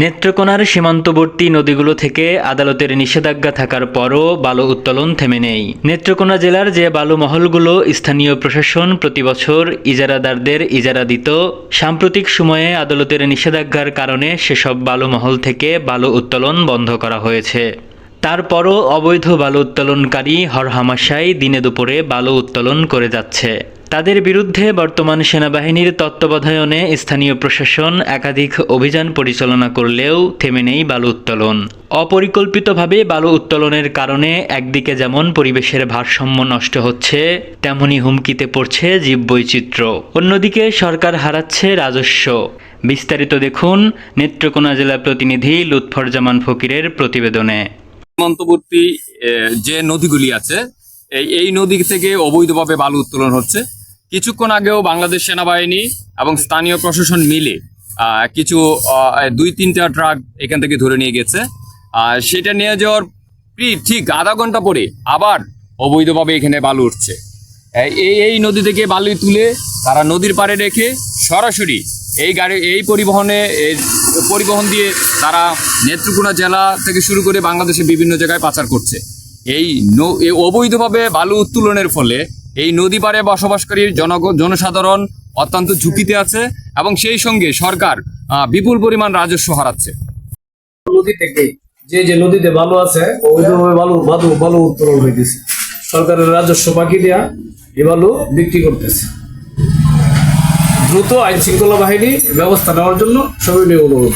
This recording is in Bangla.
নেত্রকোনার সীমান্তবর্তী নদীগুলো থেকে আদালতের নিষেধাজ্ঞা থাকার পরও বালু উত্তোলন থেমে নেই। নেত্রকোনা জেলার যে বালু মহলগুলো স্থানীয় প্রশাসন প্রতি বছর ইজারাদারদের ইজারা দিত সাম্প্রতিক সময়ে আদালতের নিষেধাজ্ঞার কারণে সেসব বালু মহল থেকে বালু উত্তোলন বন্ধ করা হয়েছে। তারপরও অবৈধ বালু উত্তোলনকারী হরহামাশাই দিনে দুপুরে বালু উত্তোলন করে যাচ্ছে। তাদের বিরুদ্ধে বর্তমান সেনাবাহিনীর তত্ত্বাবধায়নে স্থানীয় প্রশাসন একাধিক অভিযান পরিচালনা করলেও থেমে নেই বালু উত্তোলন। অপরিকল্পিতভাবে বালু উত্তোলনের কারণে একদিকে যেমন পরিবেশের ভারসাম্য নষ্ট হচ্ছে, তেমনি হুমকিতে পড়ছে জীববৈচিত্র্য। অন্যদিকে সরকার হারাচ্ছে রাজস্ব। বিস্তারিত দেখুন নেত্রকোনা জেলা প্রতিনিধি লুৎফরজামান ফকিরের প্রতিবেদনে। সীমান্তবর্তী যে নদীগুলি আছে এই নদী থেকে অবৈধভাবে বালু উত্তোলন হচ্ছে। কিছুক্ষণ আগেও বাংলাদেশ সেনাবাহিনী এবং স্থানীয় প্রশাসন মিলে কিছু দুই তিনটা ট্রাক এখান থেকে ধরে নিয়ে গেছে। সেটা নিয়ে যাওয়ার ঠিক আধা ঘণ্টা পরে আবার অবৈধভাবে এখানে বালু উঠছে। এই, এই- নদী থেকে বালু তুলে তারা নদীর পাড়ে রেখে সরাসরি এই গাড়ি, এই পরিবহনে পরিবহন দিয়ে তারা নেত্রকোনা জেলা থেকে শুরু করে বাংলাদেশের বিভিন্ন জায়গায় পাচার করছে। এই অবৈধভাবে বালু উত্তোলনের ফলে এই নদী পাড়ে বসবাসকারী জনগণ জনসাধারণ অত্যন্ত ঝুঁকিতে আছে এবং সেই সঙ্গে সরকার বিপুল পরিমাণ রাজস্ব হারাচ্ছে। নদী থেকে যে যে নদীতে বালু আছে, ওইভাবে বালু বালু বালু উত্তোলন হইতেছে। সরকারের রাজস্ব বাকি দেয়া এ বালু বিক্রি করতেছে। দ্রুত আইন শৃঙ্খলা বাহিনী ব্যবস্থা নেওয়ার জন্য সবাই অনুরোধ।